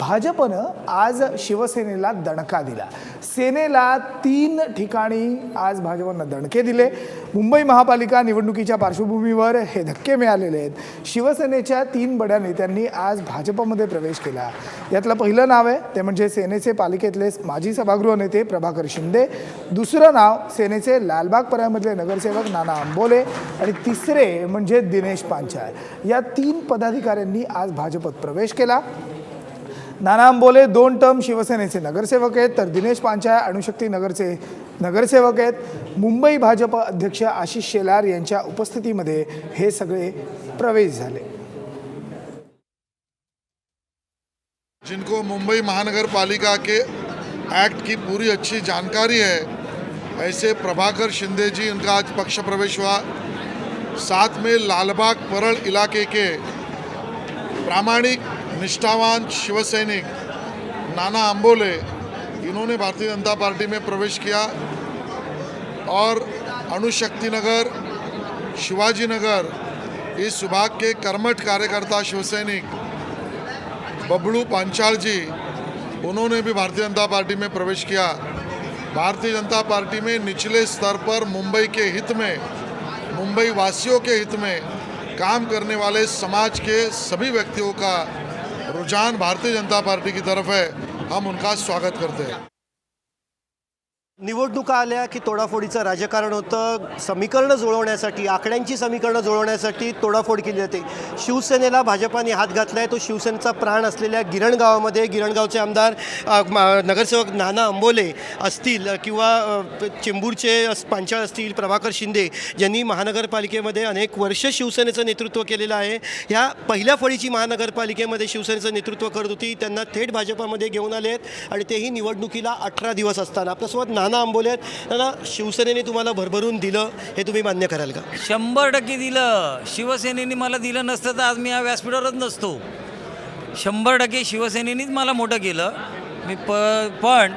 भाजपनं आज शिवसेनेला दणका दिला. सेनेला तीन ठिकाणी आज भाजपनं दणके दिले. मुंबई महापालिका निवडणुकीच्या पार्श्वभूमीवर हे धक्के मिळालेले आहेत. शिवसेनेच्या तीन बड्या नेत्यांनी आज भाजपमध्ये प्रवेश केला. यातलं पहिलं नाव आहे ते म्हणजे सेनेचे पालिकेतले माजी सभागृह नेते प्रभाकर शिंदे. दुसरं नाव सेनेचे लालबाग परळमधले नगरसेवक नाना आंबोले. आणि तिसरे म्हणजे दिनेश पांचाळ. या तीन पदाधिकाऱ्यांनी आज भाजपत प्रवेश केला. नाना आंबोले दोन टर्म शिवसेनेचे नगरसेवक आहेत तर दिनेश पांचाळ अणुशक्ती नगरचे नगरसेवक आहेत. मुंबई भाजप अध्यक्ष आशिष शेलार यांच्या उपस्थितीमध्ये हे सगळे प्रवेश झाले. जिनको मुंबई महानगर पालिका के एक्ट की पूरी अच्छी जानकारी है ऐसे प्रभाकर शिंदे जी उनका आज पक्ष प्रवेश हुआ। साथ में लालबाग परल इलाके के प्रामाणिक निष्ठावान शिवसैनिक नाना अंबोले, इन्होंने भारतीय जनता पार्टी में प्रवेश किया और अणुशक्ति नगर, शिवाजी नगर, इस विभाग के कर्मठ कार्यकर्ता शिवसैनिक बबलू पांचाल जी, उन्होंने भी भारतीय जनता पार्टी में प्रवेश किया। भारतीय जनता पार्टी में निचले स्तर पर मुंबई के हित में, मुंबई वासियों के हित में काम करने वाले समाज के सभी व्यक्तियों का रुझान भारतीय जनता पार्टी की तरफ है। हम उनका स्वागत करते हैं। निवडणुका आल्या की तोडाफोडीचं राजकारण होतं. समीकरणं जुळवण्यासाठी आकड्यांची समीकरणं जुळवण्यासाठी तोडाफोड केली जाते. शिवसेनेला भाजपाने हात घातला आहे तो शिवसेनेचा प्राण असलेल्या गिरण गावामध्ये गिरणगावचे आमदार मा- नगरसेवक नाना अंबोले असतील किंवा चेंबूरचे पांचाळ असतील प्रभाकर शिंदे ज्यांनी महानगरपालिकेमध्ये अनेक वर्ष शिवसेनेचं नेतृत्व केलेलं आहे. ह्या पहिल्या फळीची महानगरपालिकेमध्ये शिवसेनेचं नेतृत्व करत होती. त्यांना थेट भाजपामध्ये घेऊन आले आहेत आणि तेही निवडणुकीला अठरा दिवस असताना. आपल्यासोबत नाना आंबोले आहेत. नाना शिवसेनेने तुम्हाला भरभरून दिलं हे तुम्ही मान्य कराल का? शंभर टक्के दिलं. शिवसेनेने मला दिलं नसतं तर आज मी या व्यासपीठावरच नसतो. शंभर टक्के शिवसेनेनेच मला मोठं केलं. मी प पण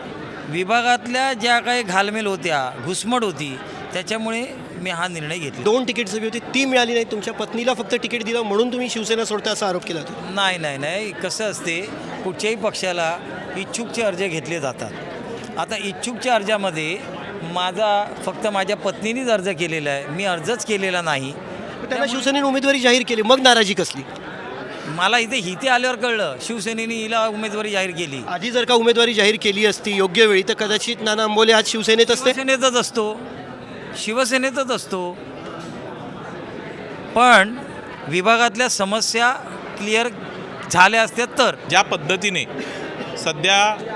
विभागातल्या ज्या काही घालमेल होत्या घुसमट होती त्याच्यामुळे मी हा निर्णय घेतला. दोन तिकीट हवी होती ती मिळाली नाही. तुमच्या पत्नीला फक्त तिकीट दिलं म्हणून तुम्ही शिवसेना सोडता असा आरोप केला होता. नाही नाही नाही. कसं असते कुठच्याही पक्षाला इच्छुकचे अर्ज घेतले जातात. आता इच्छुकच्या अर्जामध्ये माझा फक्त माझ्या पत्नीनेच अर्ज केलेला आहे. मी अर्जच केलेला नाही. पण त्यांना शिवसेनेने उमेदवारी जाहीर केली. मग नाराजी कसली? मला इथे हिते आल्यावर कळलं. शिवसेनेने हिला उमेदवारी जाहीर केली. आधी जर का उमेदवारी जाहीर केली असती योग्य वेळी तर कदाचित नाना आंबोले आज शिवसेनेत असते? शिवसेनेतच असतो. शिवसेनेतच असतो. पण विभागातल्या समस्या क्लिअर झाल्या असत्या तर. ज्या पद्धतीने सध्या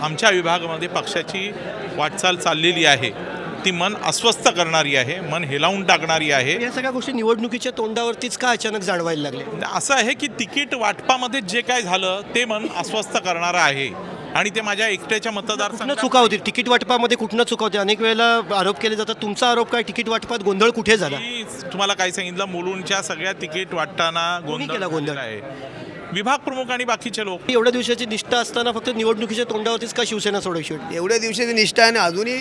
आमच्या विभागामध्ये पक्षाची वाटचाल चाललेली आहे. ती मन अस्वस्थ करणारी आहे मन हेलावून टाकणारी आहे. या सगळ्या गोष्टी निवडणुकीच्या तोंडावरतीच का अचानक जाणवायला लागले? असं आहे की तिकीट वाटपामध्ये जे काय झालं ते मन अस्वस्थ करणारं आहे. आणि ते माझ्या एकट्याच्या मतदारसंघात चुका होती तिकीट वाटपामध्ये कुठनं चुका होती अनेक वेळेला आरोप केले जातात तुमचा आरोप काय? तिकीट वाटपात गोंधळ कुठे झाला? तुम्हाला काय सांगितलं मुलूंच्या सगळ्या तिकीट वाटताना गोंधळ केला गोंधळ? आहे. विभाग प्रमुख आणि बाकीचे लोक एवढ्या दिवसाची निष्ठा असताना फक्त निवडणुकीच्या तोंडावरतीच का शिवसेना सोडायची होती? एवढ्या दिवसाची निष्ठा आहे आणि अजूनही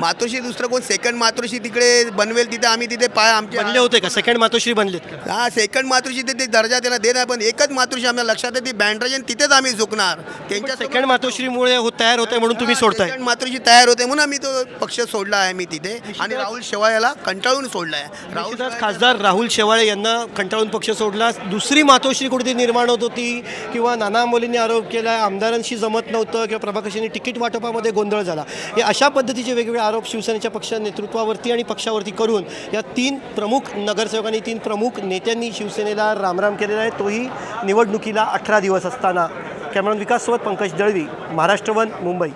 मातोश्री दुसरं कोण? सेकंड मातोश्री तिकडे बनवेल तिथे आम्ही तिथे पाय आमचे बनले होते का? सेकंड मातोश्री बनलेत का? हा सेकंड मातोश्री ते दर्जा त्यांना देत आहे पण एकच मातोश्री आम्हाला लक्षात आहे ती बँड्राज आणि तिथेच आम्ही झुकणार. त्यांच्या सेकंड मातोश्रीमुळे हो तयार होत आहे म्हणून तुम्ही सोडताय. सेकंड मातोश्री तयार होते म्हणून आम्ही तो पक्ष सोडला आहे मी तिथे. आणि राहुल शेवाळ्याला कंटाळून सोडला आहे. राहुल निश्चितच खासदार राहुल शेवाळे यांना कंटाळून पक्ष सोडला. दुसरी मातोश्री कुठेतरी निर्माण होत होती किंवा नाना मोलींनी आरोप केला आमदारांशी जमत नव्हतं किंवा प्रभाकरशींनी तिकीट वाटपामध्ये गोंधळ झाला. हे अशा पद्धतीचे वेगवेगळे आरोप शिवसेनेच्या पक्ष नेतृत्वावरती आणि पक्षावरती करून या तीन प्रमुख नगरसेवकांनी तीन प्रमुख नेत्यांनी शिवसेनेला रामराम केलेला आहे. तोही निवडणुकीला अठरा दिवस असताना. कॅमेरॉन विकाससोबत पंकज दळवी महाराष्ट्र वन मुंबई.